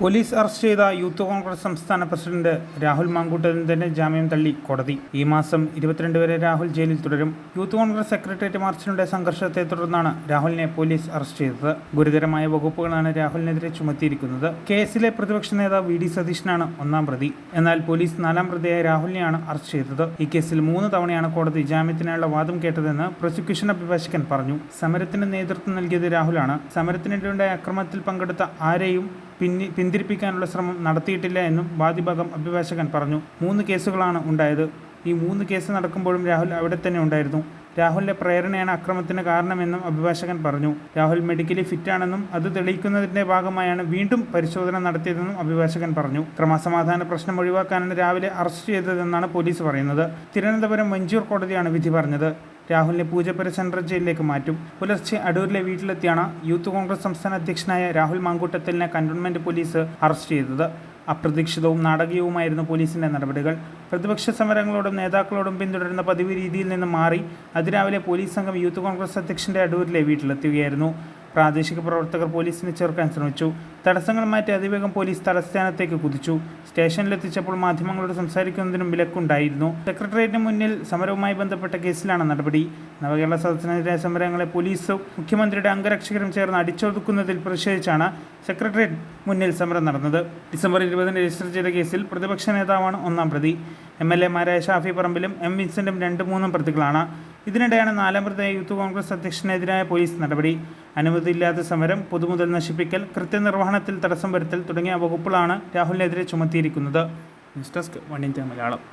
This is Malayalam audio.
പോലീസ് അറസ്റ്റ് ചെയ്ത യൂത്ത് കോൺഗ്രസ് സംസ്ഥാന പ്രസിഡന്റ് രാഹുൽ മാങ്കൂട്ടത്തിന്റെ ജാമ്യം തള്ളി കോടതി. ഈ മാസം ഇരുപത്തിരണ്ട് വരെ രാഹുൽ ജയിലിൽ തുടരും. യൂത്ത് കോൺഗ്രസ് സെക്രട്ടേറിയറ്റ് മാർച്ചിനുടെ സംഘർഷത്തെ തുടർന്നാണ് രാഹുലിനെ പോലീസ് അറസ്റ്റ് ചെയ്തത്. ഗുരുതരമായ വകുപ്പുകളാണ് രാഹുലിനെതിരെ ചുമത്തിയിരിക്കുന്നത്. കേസിലെ പ്രതിപക്ഷ നേതാവ് വി. ഡി. സതീശനാണ് ഒന്നാം പ്രതി. എന്നാൽ പോലീസ് നാലാം പ്രതിയായ രാഹുലിനെയാണ് അറസ്റ്റ് ചെയ്തത്. ഈ കേസിൽ മൂന്ന് തവണയാണ് കോടതി ജാമ്യത്തിനായുള്ള വാദം കേട്ടതെന്ന് പ്രോസിക്യൂഷൻ അഭിഭാഷകൻ പറഞ്ഞു. സമരത്തിന് നേതൃത്വം നൽകിയത് രാഹുലാണ്. സമരത്തിനിടെയുണ്ടായ അക്രമത്തിൽ പങ്കെടുത്ത ആരെയും പിന്നി പിന്തിരിപ്പിക്കാനുള്ള ശ്രമം നടത്തിയിട്ടില്ല എന്നും വാദിഭാഗം അഭിഭാഷകൻ പറഞ്ഞു. മൂന്ന് കേസുകളാണ് ഉണ്ടായത്. ഈ മൂന്ന് കേസ് നടക്കുമ്പോഴും രാഹുൽ അവിടെ തന്നെ ഉണ്ടായിരുന്നു. രാഹുലിന്റെ പ്രേരണയാണ് അക്രമത്തിന് കാരണമെന്നും അഭിഭാഷകൻ പറഞ്ഞു. രാഹുൽ മെഡിക്കലി ഫിറ്റാണെന്നും അത് തെളിയിക്കുന്നതിന്റെ ഭാഗമായാണ് വീണ്ടും പരിശോധന നടത്തിയതെന്നും അഭിഭാഷകൻ പറഞ്ഞു. ക്രമസമാധാന പ്രശ്നം ഒഴിവാക്കാനാണ് രാവിലെ അറസ്റ്റ് ചെയ്തതെന്നാണ് പോലീസ് പറയുന്നത്. തിരുവനന്തപുരം മഞ്ചൂർ കോടതിയാണ് വിധി പറഞ്ഞത്. രാഹുലിനെ പൂജപ്പുര സെൻട്രൽ ജയിലിലേക്ക് മാറ്റും. പുലർച്ചെ അടൂരിലെ വീട്ടിലെത്തിയാണ് യൂത്ത് കോൺഗ്രസ് സംസ്ഥാന അധ്യക്ഷനായ രാഹുൽ മാങ്കൂട്ടത്തലിനെ കന്റോൺമെന്റ് പോലീസ് അറസ്റ്റ് ചെയ്തത്. അപ്രതീക്ഷിതവും നാടകീയവുമായിരുന്നു പോലീസിന്റെ നടപടികൾ. പ്രതിപക്ഷ സമരങ്ങളോടും നേതാക്കളോടും പിന്തുടരുന്ന പതിവ് രീതിയിൽ നിന്ന് മാറി അതിരാവിലെ പോലീസ് സംഘം യൂത്ത് കോൺഗ്രസ് അധ്യക്ഷന്റെ അടൂരിലെ വീട്ടിലെത്തുകയായിരുന്നു പ്രാദേശിക പ്രവർത്തകർ പോലീസിനെ ചേർക്കാൻ ശ്രമിച്ചു. തടസ്സങ്ങൾ മാറ്റി അതിവേഗം പോലീസ് തലസ്ഥാനത്തേക്ക് കുതിച്ചു. സ്റ്റേഷനിലെത്തിച്ചപ്പോൾ മാധ്യമങ്ങളോട് സംസാരിക്കുന്നതിനും വിലക്കുണ്ടായിരുന്നു. സെക്രട്ടേറിയറ്റിന് മുന്നിൽ സമരവുമായി ബന്ധപ്പെട്ട കേസിലാണ് നടപടി. നവകേരള സദസ്സിനെതിരായ സമരങ്ങളെ പോലീസും മുഖ്യമന്ത്രിയുടെ അംഗരക്ഷകരും ചേർന്ന് അടിച്ചൊതുക്കുന്നതിൽ പ്രതിഷേധിച്ചാണ് സെക്രട്ടേറിയറ്റ് മുന്നിൽ സമരം നടന്നത്. ഡിസംബർ ഇരുപതിന് രജിസ്റ്റർ ചെയ്ത കേസിൽ പ്രതിപക്ഷ നേതാവാണ് ഒന്നാം പ്രതി. എം എൽ എമാരായ ഷാഫി പറമ്പിലും എം വിൻസെന്റും രണ്ട് മൂന്നും പ്രതികളാണ്. ഇതിനിടെയാണ് നാലാം പ്രതിയായ യൂത്ത് കോൺഗ്രസ് അധ്യക്ഷനെതിരായ പോലീസ് നടപടി. അനുമതിയില്ലാത്ത സമരം പൊതുമുതൽ നശിപ്പിക്കൽ കൃത്യനിർവഹണത്തിൽ തടസ്സം വരുത്തൽ തുടങ്ങിയ വകുപ്പുകളാണ് രാഹുലിനെതിരെ ചുമത്തിയിരിക്കുന്നത്. News desk one India Malayalam.